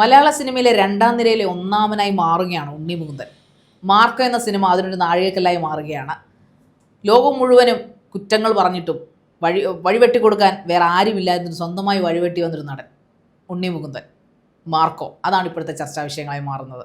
മലയാള സിനിമയിലെ രണ്ടാം നിരയിലെ ഒന്നാമനായി മാറുകയാണ് ഉണ്ണി മുകുന്ദൻ. മാർക്കോ എന്ന സിനിമ അതിനൊരു നാഴികക്കല്ലായി മാറുകയാണ്. ലോകം മുഴുവനും കുറ്റങ്ങൾ പറഞ്ഞിട്ടും വഴി വഴിവെട്ടി കൊടുക്കാൻ വേറെ ആരുമില്ലായിരുന്നു സ്വന്തമായി വഴിവെട്ടി വന്നൊരു നടൻ ഉണ്ണി മുകുന്ദൻ. മാർക്കോ. അതാണ് ഇപ്പോഴത്തെ ചർച്ചാ വിഷയങ്ങളായി മാറുന്നത്.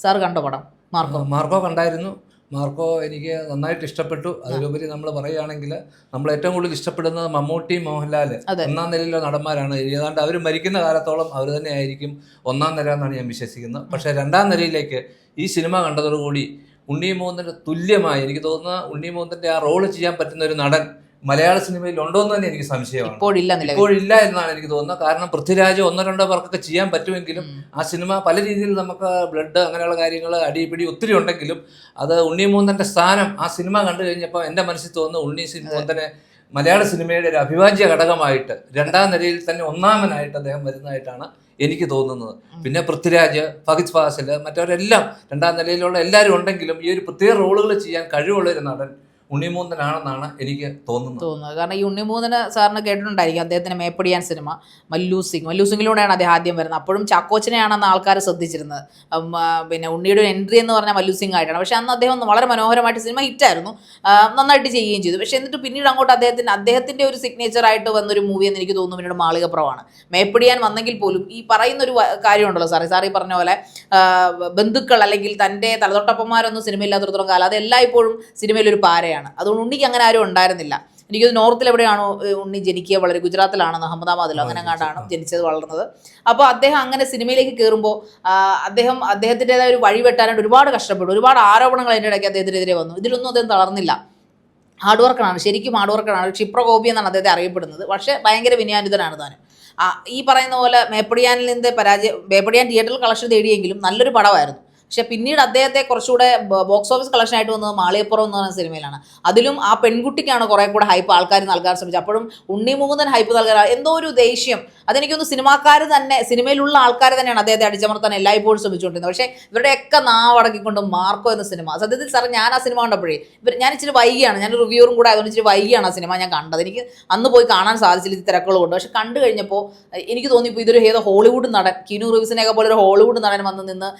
സാർ കണ്ടോ പടം മാർക്കോ. മാർക്കോ കണ്ടായിരുന്നു. മാർക്കോ എനിക്ക് നന്നായിട്ട് ഇഷ്ടപ്പെട്ടു. അതിലുപരി നമ്മൾ പറയുകയാണെങ്കിൽ നമ്മൾ ഏറ്റവും കൂടുതൽ ഇഷ്ടപ്പെടുന്നത് മമ്മൂട്ടി മോഹൻലാൽ ഒന്നാം നിലയിലെ നടന്മാരാണ്. ഏതാണ്ട് അവർ മരിക്കുന്ന കാലത്തോളം അവർ തന്നെ ആയിരിക്കും ഒന്നാം നില എന്നാണ് ഞാൻ വിശ്വസിക്കുന്നത്. പക്ഷേ രണ്ടാം നിലയിലേക്ക് ഈ സിനിമ കണ്ടതോടുകൂടി ഉണ്ണി മോഹന്റെ തുല്യമായി എനിക്ക് തോന്നുന്ന ഉണ്ണി മോഹന്റെ ആ റോൾ ചെയ്യാൻ പറ്റുന്ന ഒരു നടൻ മലയാള സിനിമയിൽ ഉണ്ടോ എന്ന് തന്നെ എനിക്ക് സംശയമാണ്. ഇപ്പോഴില്ല ഇപ്പോഴില്ല എന്നാണ് എനിക്ക് തോന്നുന്നത്. കാരണം പൃഥ്വിരാജ് ഒന്നോ രണ്ടോ പേർക്കൊക്കെ ചെയ്യാൻ പറ്റുമെങ്കിലും ആ സിനിമ പല രീതിയിൽ നമുക്ക് ബ്ലഡ് അങ്ങനെയുള്ള കാര്യങ്ങൾ അടിപിടി ഒത്തിരി ഉണ്ടെങ്കിലും അത് ഉണ്ണി മൂന്നന്റെ സ്ഥാനം ആ സിനിമ കണ്ടു കഴിഞ്ഞപ്പോൾ എന്റെ മനസ്സിൽ തോന്നുന്നു ഉണ്ണി മൂന്തനെ മലയാള സിനിമയുടെ ഒരു അഭിവാജ്യ ഘടകമായിട്ട് രണ്ടാം നിരയിൽ തന്നെ ഒന്നാമനായിട്ട് അദ്ദേഹം വരുന്നതായിട്ടാണ് എനിക്ക് തോന്നുന്നത്. പിന്നെ പൃഥ്വിരാജ് ഫഹിദ് ഫാസിൽ മറ്റവരെല്ലാം രണ്ടാം നിലയിലുള്ള എല്ലാവരും ഉണ്ടെങ്കിലും ഈ ഒരു പ്രത്യേക റോളുകൾ ചെയ്യാൻ കഴിവുള്ള ഒരു നടൻ ഉണ്ണിമൂന്നനാണെന്നാണ് എനിക്ക് തോന്നുന്നത്. തോന്നുന്നത്. കാരണം ഈ ഉണ്ണിമൂന്നിന് സാറിന് കേട്ടിട്ടുണ്ടായിരിക്കും അദ്ദേഹത്തിന് മേപ്പടിയാൻ സിനിമ മല്ലു സിംഗ്. മല്ലു സിംഗിലൂടെയാണ് അദ്ദേഹം ആദ്യം വരുന്നത്. അപ്പോഴും ചാക്കോച്ചനെയാണെന്ന് ആൾക്കാർ ശ്രദ്ധിച്ചിരുന്നത്. പിന്നെ ഉണ്ണിയുടെ ഒരു എൻട്രി എന്ന് പറഞ്ഞാൽ മല്ലു സിംഗ് ആയിട്ടാണ്. പക്ഷെ അന്ന് അദ്ദേഹം വളരെ മനോഹരമായിട്ട് സിനിമ ഹിറ്റായിരുന്നു നന്നായിട്ട് ചെയ്യുകയും ചെയ്തു. പക്ഷെ എന്നിട്ട് പിന്നീട് അങ്ങോട്ട് അദ്ദേഹത്തിന് അദ്ദേഹത്തിന്റെ ഒരു സിഗ്നേച്ചർ ആയിട്ട് വന്നൊരു മൂവി എന്ന് എനിക്ക് തോന്നുന്നു പിന്നീട് മാളികപ്പുറമാണ് മേപ്പടിയാൻ വന്നെങ്കിൽ പോലും ഈ പറയുന്ന ഒരു കാര്യമുണ്ടല്ലോ സാറേ. സാറി പറഞ്ഞ പോലെ ബന്ധുക്കൾ അല്ലെങ്കിൽ തന്റെ തലതൊട്ടപ്പന്മാരൊന്നും സിനിമയില്ലാത്തടത്തോളം കാലം അത് എല്ലായ്പ്പോഴും സിനിമയിൽ ഒരു പാരയാണ്. അതുകൊണ്ട് ഉണ്ണിക്ക് അങ്ങനെ ആരും ഉണ്ടായിരുന്നില്ല. എനിക്കത് നോർത്തിൽ എവിടെയാണോ ഉണ്ണി ജനിക്കുക വളരെ ഗുജറാത്തിലാണെന്ന് അഹമ്മദാബാദിലോ അങ്ങനെ കണ്ടാണ് ജനിച്ചത് വളർന്നത്. അപ്പോൾ അദ്ദേഹം അങ്ങനെ സിനിമയിലേക്ക് കയറുമ്പോൾ അദ്ദേഹം അദ്ദേഹത്തിന്റെതായ ഒരു വഴി വെട്ടാനായിട്ട് ഒരുപാട് കഷ്ടപ്പെട്ടു. ഒരുപാട് ആരോപണങ്ങൾ അതിന്റെ ഇടയ്ക്ക് അദ്ദേഹത്തിനെതിരെ വന്നു. ഇതിലൊന്നും അദ്ദേഹം തളർന്നില്ല. ഹാർഡ് വർക്കറാണ് ശരിക്കും ഹാർഡ് വർക്കറാണ് ക്ഷിപ്രകോപി എന്നാണ് അദ്ദേഹത്തെ അറിയപ്പെടുന്നത്. പക്ഷേ ഭയങ്കര വിനയാനിതനാണ് താനും ഈ പറയുന്ന പോലെ മേപ്പടിയാനിൽ നിന്ന് പരാജയം മേപ്പടിയാൻ തിയേറ്ററിൽ കളക്ഷൻ തേടിയെങ്കിലും നല്ലൊരു പടമായിരുന്നു. പക്ഷെ പിന്നീട് അദ്ദേഹത്തെ കുറച്ചുകൂടെ ബോക്സ് ഓഫീസ് കളക്ഷൻ ആയിട്ട് വന്നത് മാളിയപ്പുറം എന്ന് പറയുന്ന സിനിമയിലാണ്. അതിലും ആ പെൺകുട്ടിക്കാണ് കുറെ കൂടെ ഹൈപ്പ് ആൾക്കാർ നൽകാൻ ശ്രമിച്ചത്. അപ്പോഴും ഉണ്ണി മുകുന്ദൻ ഹൈപ്പ് നൽകാൻ എന്തോ ഒരു ദേഷ്യം. അതെനിക്കൊന്ന് സിനിമാക്കാർ തന്നെ സിനിമയിലുള്ള ആൾക്കാർ തന്നെയാണ് അദ്ദേഹത്തെ അടിച്ചമർത്താൻ എല്ലായ്പ്പോഴും ശ്രമിച്ചുകൊണ്ടിരുന്നത്. പക്ഷേ ഇവരുടെയൊക്കെ നാവടക്കിക്കൊണ്ട് മാർക്കോ എന്ന സിനിമ സത്യത്തിൽ സാർ ഞാൻ ആ സിനിമ കണ്ടപ്പോഴേ ഇവർ ഞാൻ ഇച്ചിരി വൈകിയാണ് ഞാൻ റിവ്യൂറും കൂടെ ആയതുകൊണ്ട് ഇച്ചിരി വൈകിയാണ് ആ സിനിമ ഞാൻ കണ്ടത്. എനിക്ക് അന്ന് പോയി കാണാൻ സാധിച്ചില്ല ഈ തിരക്കുകൾ കൊണ്ട് പക്ഷെ കണ്ടു കഴിഞ്ഞപ്പോൾ എനിക്ക് തോന്നിയപ്പോൾ ഇതൊരു ഏതോ ഹോളിവുഡ് നടൻ കിനു റിവിസിനെയൊക്കെ പോലെ ഒരു ഹോളിവുഡ് നടൻ വന്ന് നിന്ന്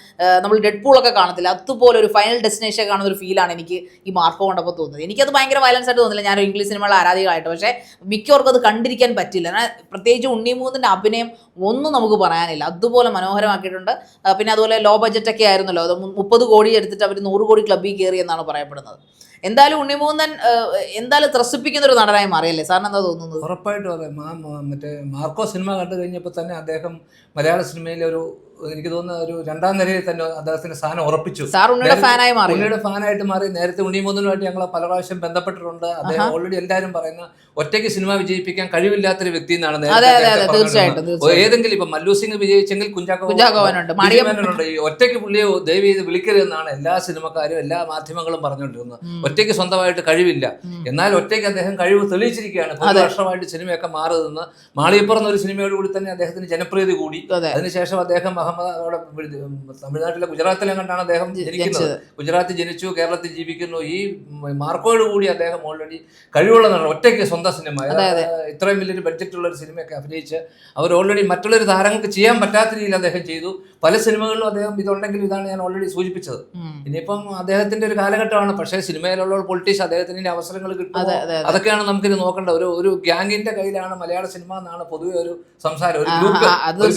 നമ്മൾ ഡെഡ് പൂളൊക്കെ കാണത്തില്ല. അതുപോലെ ഒരു ഫൈനൽ ഡെസ്റ്റിനേഷൻ കാണുന്ന ഒരു ഫീലാണ് എനിക്ക് ഈ മാർക്കോ കണ്ടപ്പോൾ തോന്നുന്നത്. എനിക്കത് ഭയങ്കര വയലൻസ് ആയിട്ട് തോന്നില്ല. ഞാനൊരു ഇംഗ്ലീഷ് സിനിമകളുടെ ആരാധികളായിട്ട് പക്ഷേ മിക്കവർക്കും അത് കണ്ടിരിക്കാൻ പറ്റില്ല. പ്രത്യേകിച്ച് ഉണ്ണിമൂന്നിന്റെ അഭിനയം ഒന്നും നമുക്ക് പറയാനില്ല. അതുപോലെ മനോഹരമാക്കിയിട്ടുണ്ട്. പിന്നെ അതുപോലെ ലോ ബഡ്ജറ്റ് ഒക്കെ ആയിരുന്നല്ലോ. അത് മുപ്പത് കോടി എടുത്തിട്ട് അവർ നൂറ് കോടി ക്ലബ്ബിൽ കയറി എന്നാണ് പറയപ്പെടുന്നത്. എന്തായാലും ഉണ്ണിമൂന്നൻ എന്തായാലും ത്രസിപ്പിക്കുന്ന ഒരു നടനായി മാറിയല്ലേ? സാറിന് എന്താ തോന്നുന്നത്? ഉറപ്പായിട്ടും അതെ. മറ്റേ മാർക്കോ സിനിമ കണ്ടു കഴിഞ്ഞപ്പോൾ തന്നെ അദ്ദേഹം മലയാള സിനിമയിലെ ഒരു എനിക്ക് തോന്നുന്ന ഒരു രണ്ടാം നിലയിൽ തന്നെ അദ്ദേഹത്തിന്റെ സ്ഥാനം ഉറപ്പിച്ചു. ഉണ്ണിയുടെ ഫാനായി മാറി. ഉണ്ണിയുടെ ഫാനായിട്ട് മാറി. നേരത്തെ ഉണ്ണിമൂന്നിനുമായിട്ട് ഞങ്ങൾ പല പ്രാവശ്യം ബന്ധപ്പെട്ടിട്ടുണ്ട്. അദ്ദേഹം ഓൾറെഡി എല്ലാവരും പറയുന്ന ഒറ്റയ്ക്ക് സിനിമ വിജയിപ്പിക്കാൻ കഴിവില്ലാത്തൊരു വ്യക്തി എന്നാണ് നേരത്തെ ഏതെങ്കിലും ഇപ്പൊ മല്ലു സിംഗ് വിജയിച്ചെങ്കിൽ കുഞ്ചാക്കോ കുഞ്ചാക്കോവനുണ്ട്. ബിജു ഈ ഒറ്റയ്ക്ക് പുള്ളിയെ ദയവ് ചെയ്ത് വിളിക്കരുതെന്നാണ് എല്ലാ സിനിമക്കാരും എല്ലാ മാധ്യമങ്ങളും പറഞ്ഞുകൊണ്ടിരുന്നത്. ഒറ്റയ്ക്ക് സ്വന്തമായിട്ട് കഴിവില്ല. എന്നാൽ ഒറ്റയ്ക്ക് അദ്ദേഹം കഴിവ് തെളിയിച്ചിരിക്കുകയാണ്. ഒരു വർഷമായിട്ട് സിനിമയൊക്കെ മാറി നിന്ന് മാളിയപ്പുറം എന്നൊരു സിനിമയോട് കൂടി തന്നെ അദ്ദേഹത്തിന് ജനപ്രീതി കൂടി. അതെ. അതിനുശേഷം അദ്ദേഹം അഹമ്മദ് അവിടെ തമിഴ്നാട്ടിലെ ഗുജറാത്തിലെ കണ്ടാണ് അദ്ദേഹം ജനിക്കുന്നത്. ഗുജറാത്തിൽ ജനിച്ചു കേരളത്തിൽ ജീവിക്കുന്നു. ഈ മാർക്കോയോട് കൂടി അദ്ദേഹം ഓൾറെഡി കഴിവുള്ള ഒറ്റയ്ക്ക് സ്വന്തം സിനിമ. ഇത്രയും വലിയൊരു ബഡ്ജറ്റ് ഉള്ള ഒരു സിനിമയൊക്കെ അഭിനയിച്ച് അവർ ഓൾറെഡി മറ്റുള്ളൊരു താരങ്ങൾക്ക് ചെയ്യാൻ പറ്റാത്ത രീതിയിൽ അദ്ദേഹം ചെയ്തു. പല സിനിമകളിലും അദ്ദേഹം ഇതുണ്ടെങ്കിൽ ഇതാണ് ഞാൻ ഓൾറെഡി സൂചിപ്പിച്ചത്. ഇനിയിപ്പം അദ്ദേഹത്തിന്റെ ഒരു കാലഘട്ടമാണ്. പക്ഷേ സിനിമയിലുള്ള പൊളിറ്റീഷ്യൻ അദ്ദേഹത്തിന് ഇനി അവസരങ്ങൾ അതെ കിട്ടുമോ? ഇത് അതെ അതൊക്കെയാണ് നമുക്കിത് നോക്കേണ്ട. ഒരു ഒരു ഗ്യാങ്ങിന്റെ കയ്യിലാണ് മലയാള സിനിമ എന്നാണ് പൊതുവെ ഒരു സംസാരം. ഒരു ഗ്രൂപ്പ്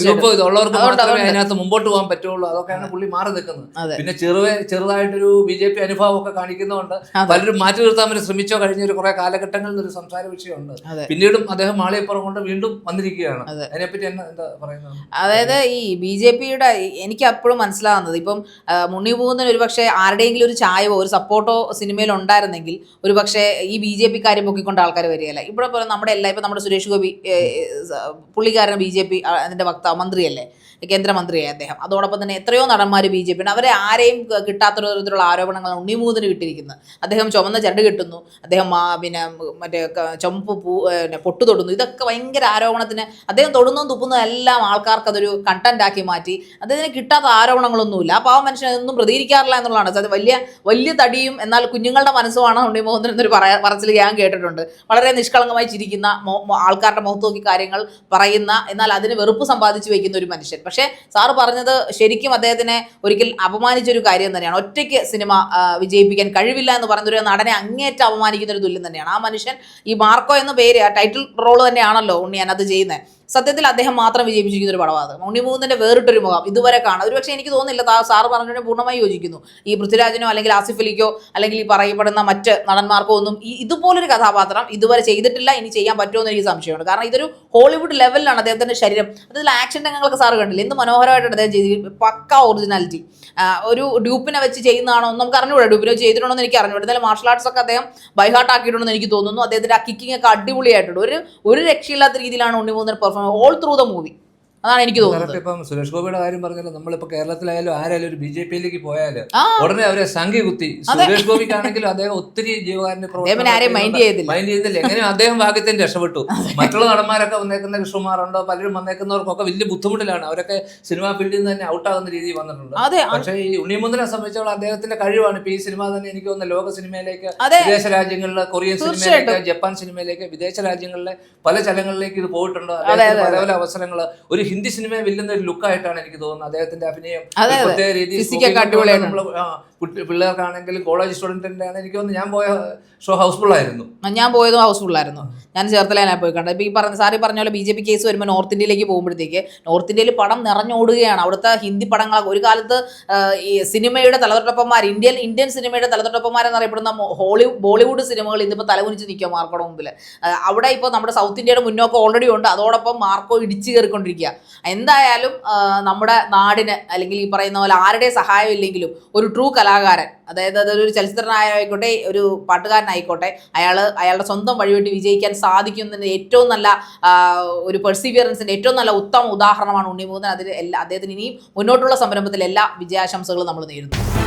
ഗ്രൂപ്പ് ഇതുള്ളവർക്ക് മാത്രമേ അതിനകത്ത് മുമ്പോട്ട് പോകാൻ പറ്റുള്ളൂ. അതൊക്കെയാണ് പുള്ളി മാറി നിൽക്കുന്നത്. പിന്നെ ചെറുവെ ചെറുതായിട്ടൊരു ബി ജെ പി അനുഭവം ഒക്കെ കാണിക്കുന്നതുകൊണ്ട്. പലരും മാറ്റി നിർത്താൻ വരെ ശ്രമിച്ചോ കഴിഞ്ഞ ഒരു കുറെ കാലഘട്ടങ്ങളിൽ ഒരു സംസാര വിഷയമുണ്ട്. പിന്നീടും അദ്ദേഹം മാളിയപ്പുറം കൊണ്ട് വീണ്ടും വന്നിരിക്കുകയാണ്. അതെ. അതിനെപ്പറ്റി എന്നാ എന്താ പറയുന്നത്? അതായത് ഈ ബി ജെ പിയുടെ എനിക്ക് അപ്പോഴും മനസ്സിലാവുന്നത് ഇപ്പം മുന്നിൽ മുണ്ണി പോകുന്നതിന് ഒരു പക്ഷേ ആരുടെയെങ്കിലും ഒരു ചായവോ ഒരു സപ്പോർട്ടോ സിനിമയിൽ ഉണ്ടായിരുന്നെങ്കിൽ ഒരു പക്ഷേ ഈ ബി ജെ പി കാര്യം പൊക്കിക്കൊണ്ട് ആൾക്കാർ വരികയല്ല? ഇവിടെ പോലെ നമ്മുടെ എല്ലാ ഇപ്പം നമ്മുടെ സുരേഷ് ഗോപി പുള്ളിക്കാരൻ ബി ജെ പി അതിന്റെ വക്താവ് മന്ത്രിയല്ലേ? കേന്ദ്രമന്ത്രിയായി അദ്ദേഹം. അതോടൊപ്പം തന്നെ എത്രയോ നടന്മാർ ബി ജെ പി അവരെ ആരെയും കിട്ടാത്ത തരത്തിലുള്ള ആരോപണങ്ങളാണ് ഉണ്ണിമൂതിന് കിട്ടിയിരിക്കുന്നത് അദ്ദേഹം ചുമന്ന ചരട് കിട്ടുന്നു. അദ്ദേഹം ആ, പിന്നെ മറ്റേ ചുമപ്പ് പൂ പിന്നെ പൊട്ടു തൊടുന്നു. ഇതൊക്കെ ഭയങ്കര ആരോപണത്തിന് അദ്ദേഹം തൊടുന്നതും തുപ്പുന്നതും എല്ലാം ആൾക്കാർക്ക് അതൊരു കണ്ടന്റ് ആക്കി മാറ്റി. അദ്ദേഹത്തിന് കിട്ടാത്ത ആരോപണങ്ങളൊന്നുമില്ല. ആ പാവ മനുഷ്യൻ ഒന്നും പ്രതികരിക്കാറില്ല എന്നുള്ളതാണ്. വലിയ വലിയ തടിയും എന്നാൽ കുഞ്ഞുങ്ങളുടെ മനസ്സുമാണ് ഉണ്ണിമോഹൻ എന്നൊരു പറയാ പറച്ചിൽ ഞാൻ കേട്ടിട്ടുണ്ട്. വളരെ നിഷ്കളങ്കമായി ചിരിക്കുന്ന ആൾക്കാരുടെ മുഖത്ത് നോക്കി കാര്യങ്ങൾ പറയുന്ന എന്നാൽ അതിന് വെറുപ്പ് സമ്പാദിച്ചു വെക്കുന്ന ഒരു മനുഷ്യൻ. പക്ഷേ സാറ് പറഞ്ഞത് ശരിക്കും അദ്ദേഹത്തിനെ ഒരിക്കൽ അപമാനിച്ചൊരു കാര്യം തന്നെയാണ്. ഒറ്റയ്ക്ക് സിനിമ വിജയിപ്പിക്കാൻ കഴിവില്ല എന്ന് പറഞ്ഞൊരു നടനെ അങ്ങേറ്റം അപമാനിക്കുന്ന ഒരു തുല്യം തന്നെയാണ്. ആ മനുഷ്യൻ ഈ മാർക്കോ എന്ന പേര് ആ ടൈറ്റിൽ റോൾ തന്നെയാണല്ലോ ഉണ്ണി ഞാനത് ചെയ്യുന്നത് സത്യത്തിൽ അദ്ദേഹം മാത്രം വിജയിപ്പിച്ചിരിക്കുന്ന ഒരു പടമാണ് അത് മൂന്നിന്റെ വേറിട്ടൊരു മുഖം ഇതുവരെ കാണാം. ഒരുപക്ഷെ എനിക്ക് തോന്നുന്നില്ല സാറ് പറഞ്ഞതിനെ പൂർണമായി യോജിക്കുന്നു. ഈ പൃഥ്വിരാജിനോ അല്ലെങ്കിൽ ആസിഫ് അലിക്കോ അല്ലെങ്കിൽ ഈ പറയപ്പെടുന്ന മറ്റ് നടന്മാർക്കോ ഒന്നും ഈ ഇതുപോലൊരു കഥാപാത്രം ഇതുവരെ ചെയ്തിട്ടില്ല ഇനി ചെയ്യാൻ പറ്റുമോ എന്ന് എനിക്ക് സംശയമുണ്ട്. കാരണം ഇതൊരു ഹോളിവുഡ് ലെവലിലാണ് അദ്ദേഹത്തിന്റെ ശരീരം. അതിൽ ആക്ഷൻ രംഗങ്ങളൊക്കെ സാറ് കണ്ടില്ല? എന്ത് മനോഹരമായിട്ടാണ് അദ്ദേഹം ചെയ്ത് പക്ക ഒറിജിനാലിറ്റി ഒരു ഡ്യൂപ്പിനെ വെച്ച് ചെയ്യുന്നതാണോ എന്ന് നമുക്ക് അറിഞ്ഞുകൂടാ. ഡ്യൂപ്പിനെ വെച്ച് ചെയ്തിട്ടുണ്ടോ എന്ന് എനിക്ക് അറിഞ്ഞൂടാ എന്തായാലും മാർഷൽ ആർട്സ് ഒക്കെ അദ്ദേഹം ബൈഹാർട്ട് ആക്കിയിട്ടുണ്ടെന്ന് എനിക്ക് തോന്നുന്നു. അദ്ദേഹത്തിന്റെ ആ കിക്കിംഗ് ഒക്കെ അടിപൊളിയായിട്ടുണ്ട്. ഒരു ഒരു രക്ഷയില്ലാത്ത രീതിയിലാണ് Unni മൂന്നർ perform all through the movie അതാണ് എനിക്ക് തോന്നുന്നത്. ഇപ്പം സുരേഷ് ഗോപിയുടെ കാര്യം പറഞ്ഞല്ലോ നമ്മളിപ്പോ കേരളത്തിലായാലും ആരായാലും ഒരു ബി ജെ പിയിലേക്ക് പോയാൽ ആ. ഉടനെ അവരെ സംഖ്യ കുത്തി. സുരേഷ് ഗോപിക്കാണെങ്കിലും അദ്ദേഹം ഒത്തിരി ജീവകാരന്റെ. മൈൻഡ് ചെയ്തില്ല. എങ്ങനെയും അദ്ദേഹം ഭാഗ്യത്തിന് രക്ഷപ്പെട്ടു. മറ്റുള്ള നടന്മാരൊക്കെ വന്നേക്കുന്ന കൃഷ്ണകുമാറുണ്ടോ? പലരും വന്നേക്കുന്നവർക്കൊക്കെ വലിയ ബുദ്ധിമുട്ടിലാണ്. അവരൊക്കെ സിനിമാ ഫീൽഡിൽ നിന്ന് തന്നെ ഔട്ടാകുന്ന രീതി വന്നിട്ടുണ്ട്. പക്ഷേ ഈ ഉണ്ണിമുന്തിനെ സംബന്ധിച്ചോളം അദ്ദേഹത്തിന്റെ കഴിവാണ്. ഇപ്പൊ ഈ സിനിമ തന്നെ എനിക്ക് തോന്നുന്ന ലോക സിനിമയിലേക്ക് വിദേശ രാജ്യങ്ങളിലെ കൊറിയൻ. സിനിമയിലേക്ക് ജപ്പാൻ സിനിമയിലേക്ക് വിദേശ രാജ്യങ്ങളിലെ പല ചലങ്ങളിലേക്ക് ഇത് പോയിട്ടുണ്ട്. പല പല അവസരങ്ങൾ ഒരു ഹിന്ദി സിനിമയെ വെല്ലുന്ന ഒരു ലുക്കായിട്ടാണ് എനിക്ക് തോന്നുന്നത്. അദ്ദേഹത്തിന്റെ അഭിനയം. പ്രത്യേക രീതിയിൽ പിള്ളേർക്കാണെങ്കിലും കോളേജ് സ്റ്റുഡന്റിന്റെ ആണ് എനിക്ക് തോന്നുന്നു ഞാൻ പോയ ഷോ ഹൗസ്ഫുൾ ആയിരുന്നു. ഞാൻ പോയതും ഹൗസ്ഫുൾ ആയിരുന്നു. ഞാൻ ചേർത്തലയിലാണ് പോയി കണ്ടത്. ഇപ്പോൾ ഈ പറഞ്ഞ സാറി പറഞ്ഞ പോലെ ബി ജെ പി കേസ് വരുമ്പോൾ നോർത്ത് ഇന്ത്യയിലേക്ക് പോകുമ്പോഴത്തേക്ക് നോർത്ത് ഇന്ത്യയിൽ പടം നിറഞ്ഞോടുകയാണ്. അവിടുത്തെ ഹിന്ദി പടങ്ങളൊക്കെ ഒരു കാലത്ത് ഈ സിനിമയുടെ തലതൊട്ടപ്പന്മാർ ഇന്ത്യൻ ഇന്ത്യൻ സിനിമയുടെ തലതൊട്ടപ്പന്മാരെന്നറിയപ്പെടുന്ന ഹോളി ബോളിവുഡ് സിനിമകൾ ഇന്നിപ്പോൾ തലകുനിച്ച് നിൽക്കുക മാർക്കോടെ മുമ്പിൽ അവിടെ ഇപ്പോൾ നമ്മുടെ സൗത്ത് ഇന്ത്യയുടെ മുന്നോക്കം ഓൾറെഡി ഉണ്ട്. അതോടൊപ്പം മാർക്കോ ഇടിച്ചു കയറിക്കൊണ്ടിരിക്കുക. എന്തായാലും നമ്മുടെ നാടിന് അല്ലെങ്കിൽ ഈ പറയുന്ന പോലെ ആരുടെ സഹായം ഇല്ലെങ്കിലും ഒരു ട്രൂ കലാകാരൻ അതായത് അതൊരു ചലച്ചിത്രനായിക്കോട്ടെ ഒരു പാട്ടുകാരനായിക്കോട്ടെ അയാൾ അയാളുടെ സ്വന്തം വഴിവിട്ട് വിജയിക്കാൻ സാധിക്കുന്നതിന്റെ ഏറ്റവും നല്ല ഒരു പെർസിവിയറൻസിന്റെ ഏറ്റവും നല്ല ഉത്തമ ഉദാഹരണമാണ് ഉണ്ണിമൂന്നൻ അതിൽ എല്ലാ അദ്ദേഹത്തിന് ഇനിയും മുന്നോട്ടുള്ള സംരംഭത്തിൽ എല്ലാ വിജയാശംസകളും നമ്മൾ നേരുന്നു.